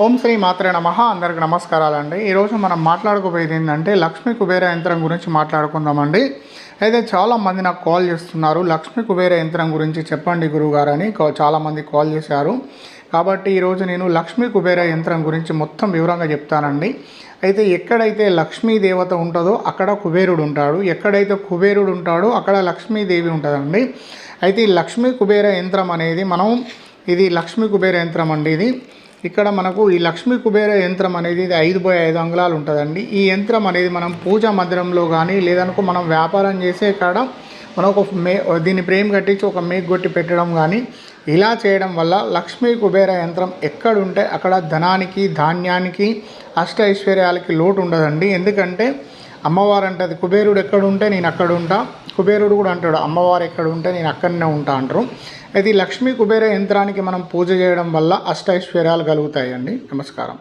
ఓం శ్రీ మాత్రే నమ. అందరికి నమస్కారాలండి. ఈరోజు మనం మాట్లాడుకోబోయేది ఏంటంటే లక్ష్మీ కుబేర యంత్రం గురించి మాట్లాడుకుందామండి. అయితే చాలామంది నాకు కాల్ చేస్తున్నారు. లక్ష్మీ కుబేర యంత్రం గురించి చెప్పండి గురువుగారు అని చాలామంది కాల్ చేశారు. కాబట్టి ఈరోజు నేను లక్ష్మీ కుబేర యంత్రం గురించి మొత్తం వివరంగా చెప్తానండి. అయితే ఎక్కడైతే లక్ష్మీ దేవత ఉంటుందో అక్కడ కుబేరుడు ఉంటాడు. ఎక్కడైతే కుబేరుడు ఉంటాడో అక్కడ లక్ష్మీదేవి ఉంటుందండి. అయితే ఈ లక్ష్మీ కుబేర యంత్రం అనేది మనం ఇది లక్ష్మీ కుబేర యంత్రం అండి ఇది. ఇక్కడ మనకు ఈ లక్ష్మీ కుబేర యంత్రం అనేది ఇది ఐదు బై ఐదు అంగుళాలు ఉంటుందండి. ఈ యంత్రం అనేది మనం పూజా మందిరంలో కానీ లేదనుకో మనం వ్యాపారం చేసే కాడ మనం ఒక మే దీన్ని ప్రేమ కట్టించి ఒక మేక్ కొట్టి పెట్టడం కానీ ఇలా చేయడం వల్ల లక్ష్మీ కుబేర యంత్రం ఎక్కడుంటే అక్కడ ధనానికి ధాన్యానికి అష్ట ఐశ్వర్యాలకి లోటు ఉండదండి. ఎందుకంటే అమ్మవారు అంటది కుబేరుడు ఎక్కడ ఉంటే నేను అక్కడ ఉంటా కుబేరుడు కూడా అంటాడు అమ్మవారు ఎక్కడ ఉంటే నేను అక్కడనే ఉంటా అంటారు. అయితే ఈ లక్ష్మీ కుబేర యంత్రానికి మనం పూజ చేయడం వల్ల అష్టైశ్వర్యాలు కలుగుతాయండి. నమస్కారం.